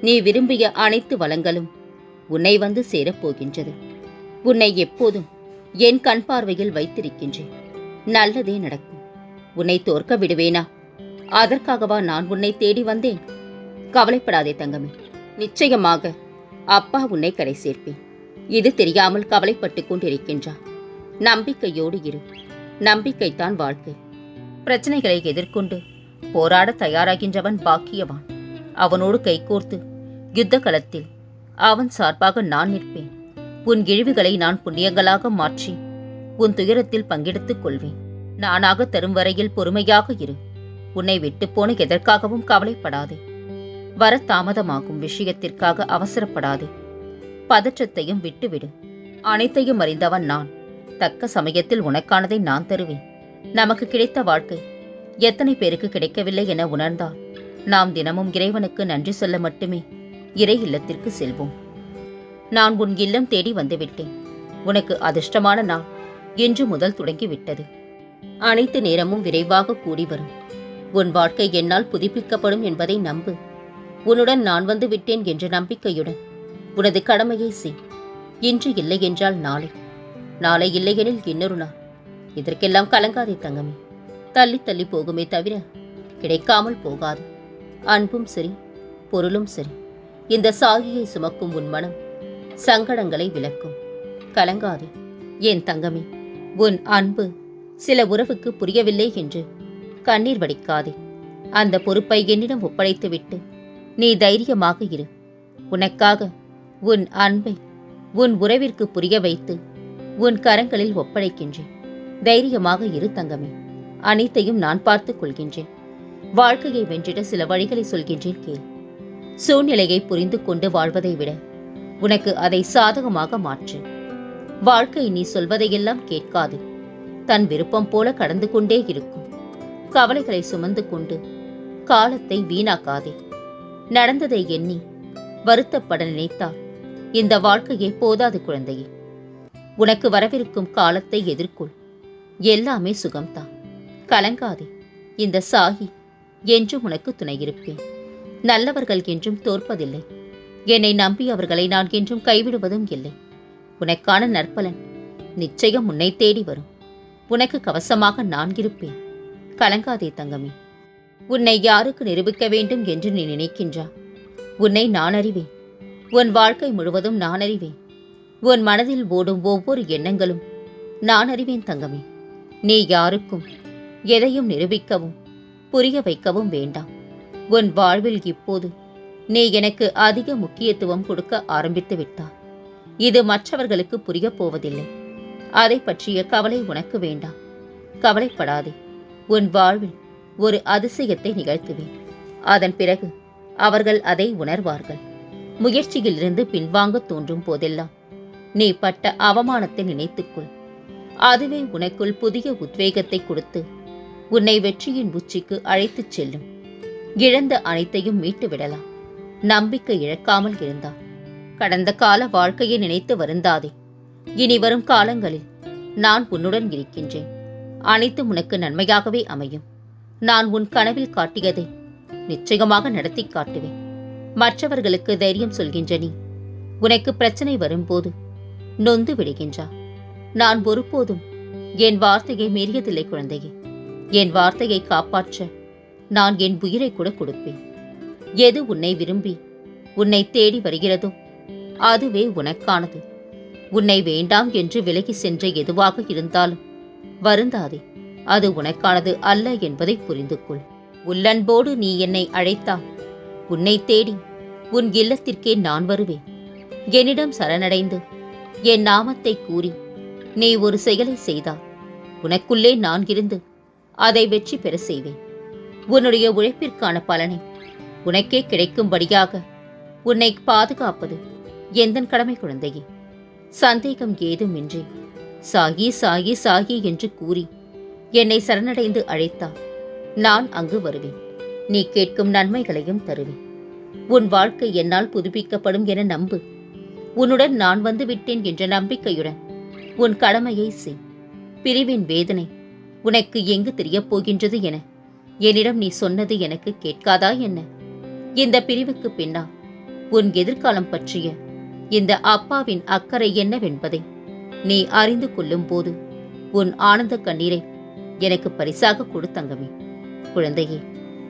நீ விரும்பிய அனைத்து வளங்களும் உன்னை வந்து சேரப்போகின்றது. உன்னை எப்போதும் என் கண் பார்வையில் வைத்திருக்கின்றேன். நல்லதே நடக்கும். உன்னை தோற்க விடுவேனா? அதற்காகவா நான் உன்னை தேடி வந்தேன்? கவலைப்படாதே தங்கமே. நிச்சயமாக அப்பா உன்னை கரை சேர்ப்பேன். இது தெரியாமல் கவலைப்பட்டுக் கொண்டிருக்கின்றார். நம்பிக்கையோடு இரு. நம்பிக்கைத்தான் வாழ்க்கை. பிரச்சனைகளை எதிர்கொண்டு போராட தயாராகின்றவன் பாக்கியவான். அவனோடு கைகோர்த்து யுத்த களத்தில் அவன் சார்பாக நான் நிற்பேன். உன் இழிவுகளை நான் புண்ணியங்களாக மாற்றி உன் துயரத்தில் பங்கெடுத்துக் கொள்வேன். நானாக தரும் வரையில் பொறுமையாக இரு. உன்னை விட்டுப்போன எதற்காகவும் கவலைப்படாதே. வர தாமதமாகும் விஷயத்திற்காக அவசரப்படாதே. பதற்றத்தையும் விட்டுவிடு. அனைத்தையும் அறிந்தவன் நான். தக்க சமயத்தில் உனக்கானதை நான் தருவேன். நமக்கு கிடைத்த வாழ்க்கை எத்தனை பேருக்கு கிடைக்கவில்லை என உணர்ந்தான் நாம் தினமும் இறைவனுக்கு நன்றி சொல்ல மட்டுமே இறை இல்லத்திற்கு செல்வோம். நான் உன் இல்லம் தேடி வந்துவிட்டேன். உனக்கு அதிர்ஷ்டமான நாள் இன்று முதல் தொடங்கிவிட்டது. அனைத்து நேரமும் விரைவாக கூடி வரும். உன் வாழ்க்கை என்னால் புதுப்பிக்கப்படும் என்பதை நம்பு. உன்னுடன் நான் வந்து விட்டேன் என்ற நம்பிக்கையுடன் உனது கடமையை செய். இன்று இல்லை என்றால் நாளை. நாளை இல்லையெனில் இன்னொரு நாள். இதற்கெல்லாம் கலங்காதே தங்கமே. தள்ளி தள்ளி போகுமே தவிர கிடைக்காமல் போகாது. அன்பும் சரி பொருளும் சரி. இந்த சாகியை சுமக்கும் உன் மனம் சங்கடங்களை விளக்கும். கலங்காதே என் தங்கமே உன் அன்பு சில உறவுக்கு புரியவில்லை என்று கண்ணீர் வடிக்காதே. அந்த பொறுப்பை என்னிடம் ஒப்படைத்துவிட்டு நீ தைரியமாக இரு. உனக்காக உன் அன்பை உன் உறவிற்கு புரிய வைத்து உன் கரங்களில் ஒப்படைக்கின்றேன். தைரியமாக இரு தங்கமே அனைத்தையும் நான் பார்த்துக் கொள்கின்றேன். வாழ்க்கையை வென்றிட சில வழிகளை சொல்கின்றேன் கேள். சூழ்நிலையை புரிந்து கொண்டு வாழ்வதை விட உனக்கு அதை சாதகமாக மாற்று. வாழ்க்கை நீ சொல்வதையெல்லாம் கேட்காது. தன் விருப்பம் போல கடந்து கொண்டே இருக்கும். கவலைகளை சுமந்து கொண்டு காலத்தை வீணாக்காதே. நடந்ததை எண்ணி வருத்தப்பட நினைத்தால் இந்த வாழ்க்கையே போதாது குழந்தையே. உனக்கு வரவிருக்கும் காலத்தை எதிர்கொள். எல்லாமே சுகம்தான். கலங்காதே. இந்த சாகி என்றும் உனக்கு துணையிருப்பேன். நல்லவர்கள் என்றும் தோற்பதில்லை. என்னை நம்பி அவர்களை நான் என்றும் கைவிடுவதும் இல்லை. உனக்கான நற்பலன் நிச்சயம் உன்னை தேடி வரும். உனக்கு கவசமாக நான் இருப்பேன். கலங்காதே தங்கமே. உன்னை யாருக்கு நிரூபிக்க வேண்டும் என்று நீ நினைக்கின்றா? உன்னை நான் அறிவேன். உன் வாழ்க்கை முழுவதும் நான் அறிவேன். உன் மனதில் ஓடும் ஒவ்வொரு எண்ணங்களும் நான் அறிவேன் தங்கமே. நீ யாருக்கும் எதையும் நிரூபிக்கவும் புரிய வைக்கவும் வேண்டாம். உன் வாழ்வில் இப்போது நீ எனக்கு அதிக முக்கியத்துவம் கொடுக்க ஆரம்பித்து விட்டாய். இது மற்றவர்களுக்கு புரியப் போவதில்லை. அதை பற்றிய கவலை உனக்கு வேண்டாம். கவலைப்படாதே. உன் வாழ்வில் ஒரு அதிசயத்தை நிகழ்த்துவேன். அதன் பிறகு அவர்கள் அதை உணர்வார்கள். முயற்சியிலிருந்து பின்வாங்க தோன்றும் போதெல்லாம் நீ பட்ட அவமானத்தை நினைத்துக்கொள். அதுவே உனக்குள் புதிய உத்வேகத்தை கொடுத்து உன்னை வெற்றியின் உச்சிக்கு அழைத்துச் செல்லும். இழந்த அனைத்தையும் மீட்டு விடலாம் நம்பிக்கை இழக்காமல் இருந்தால் கடந்த கால வாழ்க்கையை நினைத்து வருந்தாதே. இனி வரும் காலங்களில் நான் உன்னுடன் இருக்கின்றேன். அனைத்து உனக்கு நன்மையாகவே அமையும். நான் உன் கனவில் காட்டியதை நிச்சயமாக நடத்தி காட்டுவேன். மற்றவர்களுக்கு தைரியம் சொல்கின்ற நீ உனக்கு பிரச்சனை வரும்போது நொந்து விடுகின்றா. நான் ஒருபோதும் என் வார்த்தையை மீறியதில்லை குழந்தையே. என் வார்த்தையை காப்பாற்ற நான் என் உயிரை கூட கொடுப்பேன். எது உன்னை விரும்பி உன்னை தேடி வருகிறதோ அதுவே உனக்கானது. உன்னை வேண்டாம் என்று விலகி சென்ற எதுவாக இருந்தாலும் வருந்தாதே அது உனக்கானது அல்ல என்பதை புரிந்து கொள் உள்ளன்போடு நீ என்னை அழைத்தால் உன்னை தேடி உன் இல்லத்திற்கே நான் வருவேன். என்னிடம் சரணடைந்து என் நாமத்தை கூறி நீ ஒரு செயலை செய்தால் உனக்குள்ளே நான் இருந்து அதை வெற்றி பெற செய்வேன். உன்னுடைய உழைப்பிற்கான பலனை. உனக்கே கிடைக்கும்படியாக உன்னை பாதுகாப்பது எந்தன் கடமை குழந்தையே? சந்தேகம் ஏதுமின்றி சாகி சாகி சாகி என்று கூறி என்னை சரணடைந்து அழைத்தால் நான் அங்கு வருவேன். நீ கேட்கும் நன்மைகளையும் தருவேன். உன் வாழ்க்கை என்னால் புதுப்பிக்கப்படும் என நம்பு. உன்னுடன் நான் வந்து விட்டேன் என்ற நம்பிக்கையுடன் உன் கடமையை செய். பிரிவின் வேதனை உனக்கு எங்கு தெரியப் போகின்றது என? என்னிடம் நீ சொன்னது எனக்கு கேட்காதா என்ன? இந்த பிரிவுக்கு பின்னால் உன் எதிர்காலம் பற்றிய இந்த அப்பாவின் அக்கறை என்னவென்பதை நீ அறிந்து கொள்ளும் போது உன் ஆனந்த கண்ணீரை எனக்கு பரிசாக கொடுத்தங்கமே குழந்தையே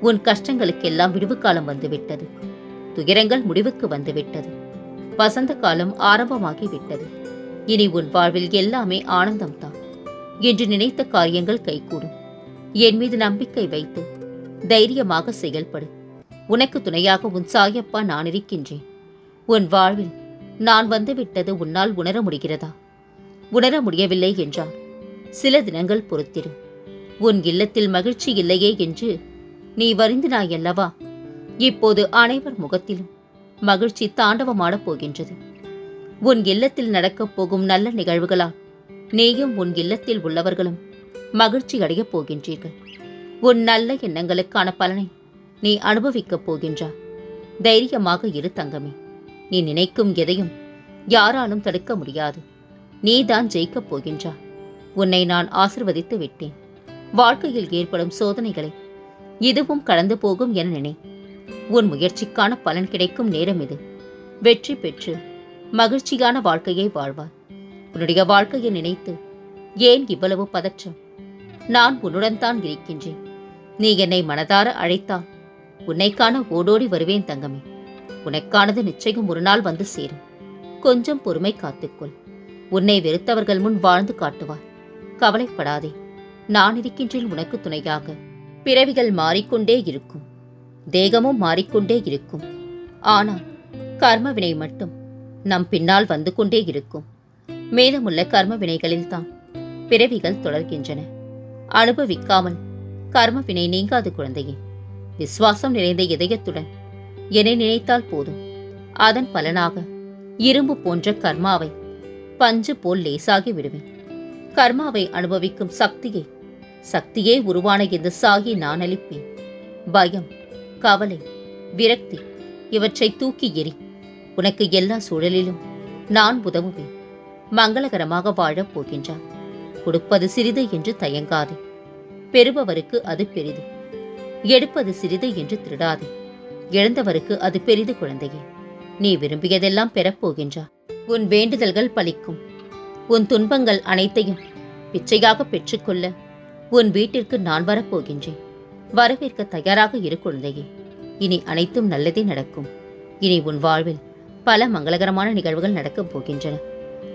உன் கஷ்டங்களுக்கெல்லாம் விடுவு காலம் வந்துவிட்டது. துயரங்கள் முடிவுக்கு வந்துவிட்டது. வசந்த காலம் ஆரம்பமாகி விட்டது இனி உன் வாழ்வில் எல்லாமே ஆனந்தம்தான். என்று நினைத்த காரியங்கள் கைகூடும். என் மீது நம்பிக்கை வைத்து தைரியமாக செயல்படு. உனக்கு துணையாக உன் சாயப்பா நான் இருக்கின்றேன். உன் வாழ்வில் நான் வந்துவிட்டது உன்னால் உணர முடிகிறதா? உணர முடியவில்லை என்றால் சில தினங்கள் பொறுத்திரு. உன் இல்லத்தில் மகிழ்ச்சி இல்லையே என்று நீ வருந்தினாய் அல்லவா இப்போது அனைவர் முகத்திலும் மகிழ்ச்சி தாண்டவமாடப் போகின்றது. உன் இல்லத்தில் நடக்கப் போகும் நல்ல நிகழ்வுகளால் நீயும் உன் இல்லத்தில் உள்ளவர்களும் மகிழ்ச்சி அடையப் போகின்றீர்கள். உன் நல்ல எண்ணங்களுக்கான பலனை நீ அனுபவிக்கப் போகின்றா தைரியமாக இரு தங்கமே. நீ நினைக்கும் எதையும் யாராலும் தடுக்க முடியாது. நீதான் ஜெயிக்கப் போகின்றா உன்னை நான் ஆசிர்வதித்து விட்டேன். வாழ்க்கையில் ஏற்படும் சோதனைகளை இதுவும் கடந்து போகும் என நினை. உன் முயற்சிக்கான பலன் கிடைக்கும் நேரம் இது. வெற்றி பெற்று மகிழ்ச்சியான வாழ்க்கையை வாழ்வார் உன்னுடைய வாழ்க்கையை நினைத்து ஏன் இவ்வளவு பதற்றம்? நான் உன்னுடன் தான் இருக்கின்றேன். நீ என்னை மனதார அழைத்தால் உன்னை காண ஓடோடி வருவேன் தங்கமே. உனக்கானது நிச்சயம் ஒரு நாள் வந்து சேரும். கொஞ்சம் பொறுமை காத்துக்கொள். உன்னை வெறுத்தவர்கள் முன் வாழ்ந்து காட்டுவார். கவலைப்படாதே. நான் இருக்கின்றேன் உனக்கு துணையாக. பிறவிகள் மாறிக்கொண்டே இருக்கும். தேகமும் மாறிக்கொண்டே இருக்கும். ஆனால் கர்மவினை மட்டும் நம் பின்னால் வந்து கொண்டே இருக்கும். மீதமுள்ள கர்ம வினைகளில்தான் பிறவிகள் தொடர்கின்றன. அனுபவிக்காமல் கர்ம வினை நீங்காது குழந்தையே. விசுவாசம் நிறைந்த இதயத்துடன் என்னை நினைத்தால் போதும். அதன் பலனாக இரும்பு போன்ற கர்மாவை பஞ்சு போல் லேசாகி விடுவேன். கர்மாவை அனுபவிக்கும் சக்தியை சக்தியே உருவான இந்த சாகி நான் அளிப்பேன். பயம் கவலை விரக்தி இவற்றை தூக்கி எறி உனக்கு எல்லா சூழலிலும் நான் உதவுவேன். மங்களகரமாக வாழப் போகின்றான். கொடுப்பது சிறிது என்று தயங்காதே. பெறுபவருக்கு அது பெரிது. எடுப்பது சிறிது என்று திருடாதே. இழந்தவருக்கு அது பெரிது குழந்தையே. நீ விரும்பியதெல்லாம் பெறப்போகின்றார் உன் வேண்டுதல்கள் பலிக்கும். உன் துன்பங்கள் அனைத்தையும் பிச்சையாக பெற்றுக்கொள்ள உன் வீட்டிற்கு நான் வரப்போகின்றேன் வரவேற்க தயாராக இரு குழந்தையே. இனி அனைத்தும் நல்லதே நடக்கும். இனி உன் வாழ்வில் பல மங்களகரமான நிகழ்வுகள் நடக்கப் போகின்றன.